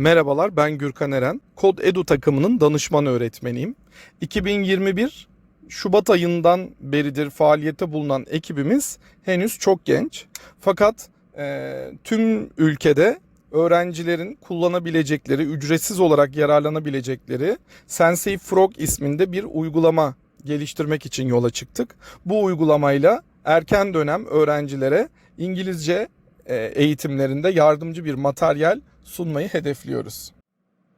Merhabalar ben Gürkan Eren. Kod Edu takımının danışman öğretmeniyim. 2021 Şubat ayından beridir faaliyette bulunan ekibimiz henüz çok genç. Fakat e, tüm ülkede öğrencilerin kullanabilecekleri, ücretsiz olarak yararlanabilecekleri Sensei Frog isminde bir uygulama geliştirmek için yola çıktık. Bu uygulamayla erken dönem öğrencilere İngilizce e, eğitimlerinde yardımcı bir materyal sunmayı hedefliyoruz.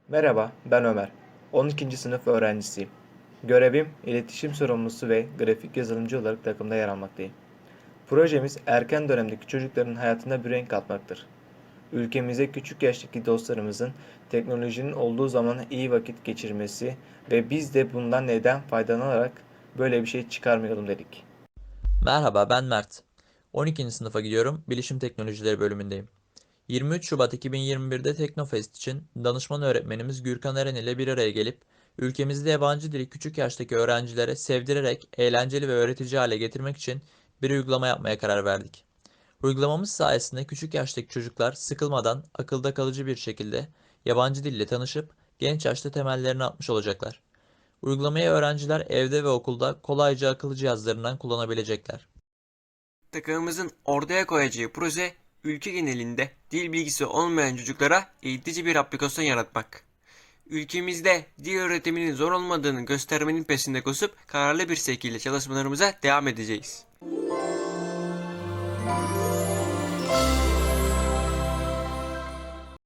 Merhaba, ben Ömer. 12. sınıf öğrencisiyim. Görevim iletişim sorumlusu ve grafik yazılımcı olarak takımda yer almaktayım. Projemiz erken dönemdeki çocukların hayatına bir renk katmaktır. Ülkemize küçük yaştaki dostlarımızın teknolojinin olduğu zaman iyi vakit geçirmesi ve biz de bundan neden faydalanarak böyle bir şey çıkarmayalım dedik. Merhaba ben Mert. 12. sınıfa gidiyorum. Bilişim Teknolojileri bölümündeyim. 23 Şubat 2021'de Teknofest için danışman öğretmenimiz Gürkan Eren ile bir araya gelip ülkemizde yabancı dili küçük yaştaki öğrencilere sevdirerek eğlenceli ve öğretici hale getirmek için bir uygulama yapmaya karar verdik. Uygulamamız sayesinde küçük yaştaki çocuklar sıkılmadan akılda kalıcı bir şekilde yabancı dille tanışıp genç yaşta temellerini atmış olacaklar. Uygulamayı öğrenciler evde ve okulda kolayca akıllı cihazlarından kullanabilecekler. Takımımızın ortaya koyacağı proje ülke genelinde dil bilgisi olmayan çocuklara eğitici bir aplikasyon yaratmak. Ülkemizde dil öğretiminin zor olmadığını göstermenin peşinde koşup kararlı bir şekilde çalışmalarımıza devam edeceğiz.